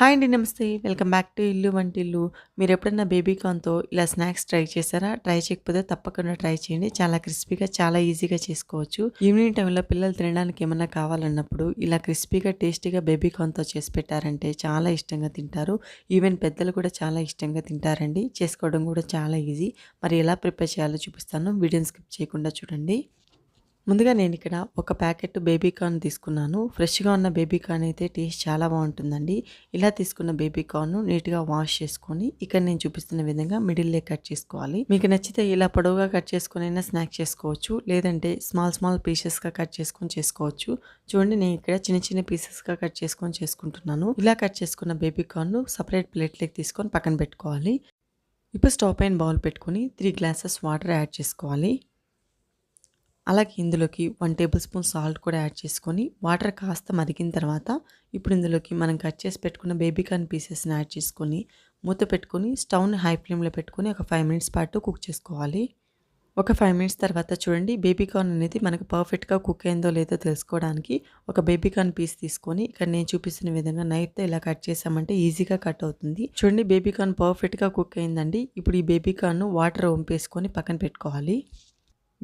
Hi అండి నమస్తే. Welcome back to ఇల్లు వంటిల్లు. మీరు ఎప్పుడన్నా బేబీ కార్న్తో ఇలా స్నాక్స్ ట్రై చేశారా? ట్రై చేయకపోతే తప్పకుండా ట్రై చేయండి. చాలా క్రిస్పీగా చాలా ఈజీగా చేసుకోవచ్చు. ఈవినింగ్ టైంలో పిల్లలు తినడానికి ఏమన్నా కావాలన్నప్పుడు ఇలా క్రిస్పీగా టేస్టీగా బేబీ కార్న్తో చేసి పెట్టారంటే చాలా ఇష్టంగా తింటారు. ఈవెన్ పెద్దలు కూడా చాలా ఇష్టంగా తింటారండి. చేసుకోవడం కూడా చాలా ఈజీ. మరి ఎలా ప్రిపేర్ చేయాలో చూపిస్తాను. వీడియోని స్కిప్ చేయకుండా చూడండి. ముందుగా నేను ఇక్కడ ఒక ప్యాకెట్ బేబీ కార్న్ తీసుకున్నాను. ఫ్రెష్గా ఉన్న బేబీ కార్న్ అయితే టేస్ట్ చాలా బాగుంటుందండి. ఇలా తీసుకున్న బేబీ కార్న్ నీట్గా వాష్ చేసుకొని ఇక్కడ నేను చూపిస్తున్న విధంగా మిడిల్లే కట్ చేసుకోవాలి. మీకు నచ్చితే ఇలా పొడవుగా కట్ చేసుకుని అయినా స్నాక్ చేసుకోవచ్చు. లేదంటే స్మాల్ స్మాల్ పీసెస్గా కట్ చేసుకొని చేసుకోవచ్చు. చూడండి నేను ఇక్కడ చిన్న చిన్న పీసెస్గా కట్ చేసుకొని చేసుకుంటున్నాను. ఇలా కట్ చేసుకున్న బేబీ కార్న్ సపరేట్ ప్లేట్లోకి తీసుకొని పక్కన పెట్టుకోవాలి. ఇప్పుడు స్టవ్ పైన బౌల్ పెట్టుకొని త్రీ గ్లాసెస్ వాటర్ యాడ్ చేసుకోవాలి. అలాగే ఇందులోకి వన్ టేబుల్ స్పూన్ సాల్ట్ కూడా యాడ్ చేసుకొని వాటర్ కాస్త మరిగిన తర్వాత ఇప్పుడు ఇందులోకి మనం కట్ చేసి పెట్టుకున్న బేబీ కార్న్ పీసెస్ని యాడ్ చేసుకొని మూత పెట్టుకొని స్టవ్ని హై ఫ్లేమ్లో పెట్టుకొని ఒక ఫైవ్ మినిట్స్ పాటు కుక్ చేసుకోవాలి. ఒక ఫైవ్ మినిట్స్ తర్వాత చూడండి బేబీ కార్న్ అనేది మనకు పర్ఫెక్ట్గా కుక్ అయిందో లేదో తెలుసుకోవడానికి ఒక బేబీ కార్న్ పీస్ తీసుకొని ఇక్కడ నేను చూపిస్తున్న విధంగా నైఫ్తో ఇలా కట్ చేసామంటే ఈజీగా కట్ అవుతుంది. చూడండి బేబీ కార్న్ పర్ఫెక్ట్గా కుక్ అయిందండి. ఇప్పుడు ఈ బేబీ కార్న్ వాటర్ వంపేసుకొని పక్కన పెట్టుకోవాలి.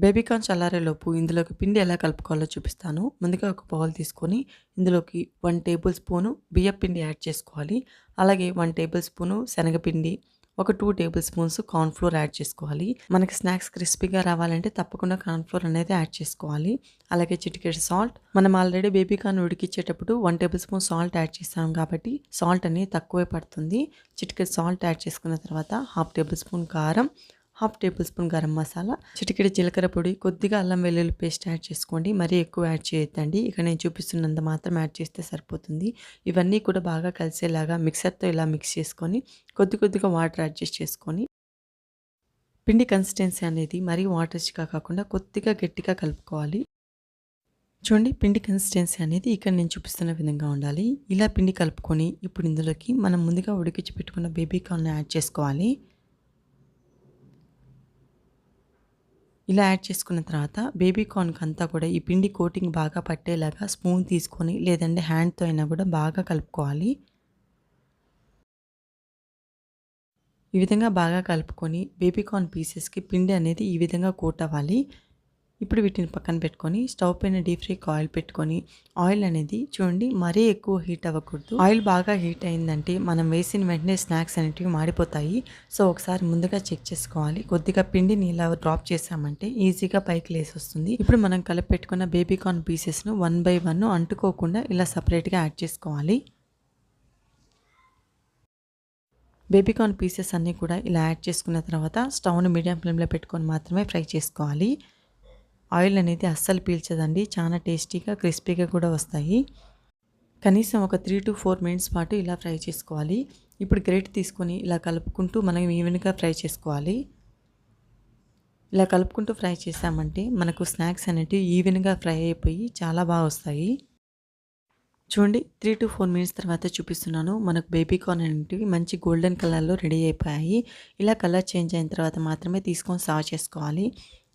బేబీకార్న్ చల్లారేలోపు ఇందులోకి పిండి ఎలా కలుపుకోవాలో చూపిస్తాను. ముందుగా ఒక బౌల్ తీసుకొని ఇందులోకి వన్ టేబుల్ స్పూను బియ్యం పిండి యాడ్ చేసుకోవాలి. అలాగే వన్ టేబుల్ స్పూను శనగపిండి ఒక two tablespoons cornflour add చేసుకోవాలి. మనకి స్నాక్స్ క్రిస్పీగా రావాలంటే తప్పకుండా కార్న్ఫ్లోర్ అనేది యాడ్ చేసుకోవాలి. అలాగే చిటికెట్ సాల్ట్. మనం ఆల్రెడీ బేబీ కార్న్ ఉడికిచ్చేటప్పుడు one tablespoon salt add చేస్తాం కాబట్టి సాల్ట్ అనేది తక్కువే పడుతుంది. చిటికెట్ సాల్ట్ యాడ్ చేసుకున్న తర్వాత హాఫ్ టేబుల్ స్పూన్ కారం half tablespoon garam masala చిటికెడ జీలకర్ర పొడి కొద్దిగా అల్లం వెల్లుల్లి పేస్ట్ యాడ్ చేసుకోండి. మరీ ఎక్కువ యాడ్ చేయొద్దండి. ఇక నేను చూపిస్తున్నంత మాత్రం యాడ్ చేస్తే సరిపోతుంది. ఇవన్నీ కూడా బాగా కలిసేలాగా మిక్సర్తో ఇలా మిక్స్ చేసుకొని కొద్ది కొద్దిగా వాటర్ అడ్జస్ట్ చేసుకొని పిండి కన్సిస్టెన్సీ అనేది మరీ వాటర్స్గా కాకుండా కొద్దిగా గట్టిగా కలుపుకోవాలి. చూడండి పిండి కన్సిస్టెన్సీ అనేది ఇక్కడ నేను చూపిస్తున్న విధంగా ఉండాలి. ఇలా పిండి కలుపుకొని ఇప్పుడు ఇందులోకి మనం ముందుగా ఉడికించి పెట్టుకున్న బేబీ కార్న్ యాడ్ చేసుకోవాలి. ఇలా యాడ్ చేసుకున్న తర్వాత బేబీ కార్న్కి అంతా కూడా ఈ పిండి కోటింగ్ బాగా పట్టేలాగా స్పూన్ తీసుకొని లేదంటే హ్యాండ్తో అయినా కూడా బాగా కలుపుకోవాలి. ఈ విధంగా బాగా కలుపుకొని బేబీ కార్న్ పీసెస్కి పిండి అనేది ఈ విధంగా కోట్ అవ్వాలి. ఇప్పుడు వీటిని పక్కన పెట్టుకొని స్టవ్ పైన డీప్ ఫ్రీ ఆయిల్ పెట్టుకొని ఆయిల్ అనేది చూడండి మరీ ఎక్కువ హీట్ అవ్వకూడదు. ఆయిల్ బాగా హీట్ అయిందంటే మనం వేసిన వెంటనే స్నాక్స్ అనేటివి మాడిపోతాయి. సో ఒకసారి ముందుగా చెక్ చేసుకోవాలి. కొద్దిగా పిండిని ఇలా డ్రాప్ చేసామంటే ఈజీగా పైకి లేసి వస్తుంది. ఇప్పుడు మనం కలిపి పెట్టుకున్న బేబీ కార్న్ పీసెస్ను వన్ బై వన్ అంటుకోకుండా ఇలా సపరేట్గా యాడ్ చేసుకోవాలి. బేబీకార్న్ పీసెస్ అన్నీ కూడా ఇలా యాడ్ చేసుకున్న తర్వాత స్టవ్ను మీడియం ఫ్లేమ్లో పెట్టుకొని మాత్రమే ఫ్రై చేసుకోవాలి. ఆయిల్ అనేది అస్సలు పీల్చదండి. చాలా టేస్టీగా క్రిస్పీగా కూడా వస్తాయి. కనీసం ఒక త్రీ టు ఫోర్ మినిట్స్ పాటు ఇలా ఫ్రై చేసుకోవాలి. ఇప్పుడు గ్రేట్ తీసుకొని ఇలా కలుపుకుంటూ మనం ఈవెన్గా ఫ్రై చేసుకోవాలి. ఇలా కలుపుకుంటూ ఫ్రై చేసామంటే మనకు స్నాక్స్ అనేటివి ఈవెన్గా ఫ్రై అయిపోయి చాలా బాగా వస్తాయి. చూడండి త్రీ టు ఫోర్ మినిట్స్ తర్వాత చూపిస్తున్నాను. మనకు బేబీ కార్న్ అనేటివి మంచి గోల్డెన్ కలర్లో రెడీ అయిపోయాయి. ఇలా కలర్ చేంజ్ అయిన తర్వాత మాత్రమే తీసుకొని సర్వ్ చేసుకోవాలి.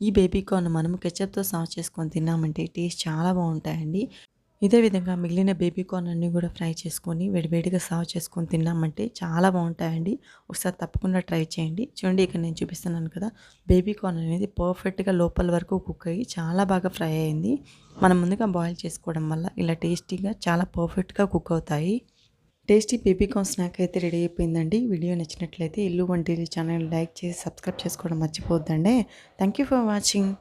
ఈ బేబీ కార్న్ మనం కెచప్తో సర్వ్ చేసుకొని తిన్నామంటే టేస్ట్ చాలా బాగుంటాయండి. ఇదే విధంగా మిగిలిన బేబీ కార్న్ అన్నీ కూడా ఫ్రై చేసుకొని వేడివేడిగా సర్వ్ చేసుకొని తిన్నామంటే చాలా బాగుంటాయండి. ఒకసారి తప్పకుండా ట్రై చేయండి. చూడండి ఇక్కడ నేను చూపిస్తున్నాను కదా బేబీ కార్న్ అనేది పర్ఫెక్ట్గా లోపల వరకు కుక్ అయ్యి చాలా బాగా ఫ్రై అయింది. మనం ముందుగా బాయిల్ చేసుకోవడం వల్ల ఇలా టేస్టీగా చాలా పర్ఫెక్ట్గా కుక్ అవుతాయి. టేస్టీ బేబీ స్నాక్ అయితే రెడీ అయిపోయిందండి. వీడియో నచ్చినట్లయితే ఇల్లు వంటి ఛానల్ లైక్ చేసి సబ్స్క్రైబ్ చేసుకోవడం మర్చిపోద్దండి థ్యాంక్ యూ ఫర్ వాచింగ్.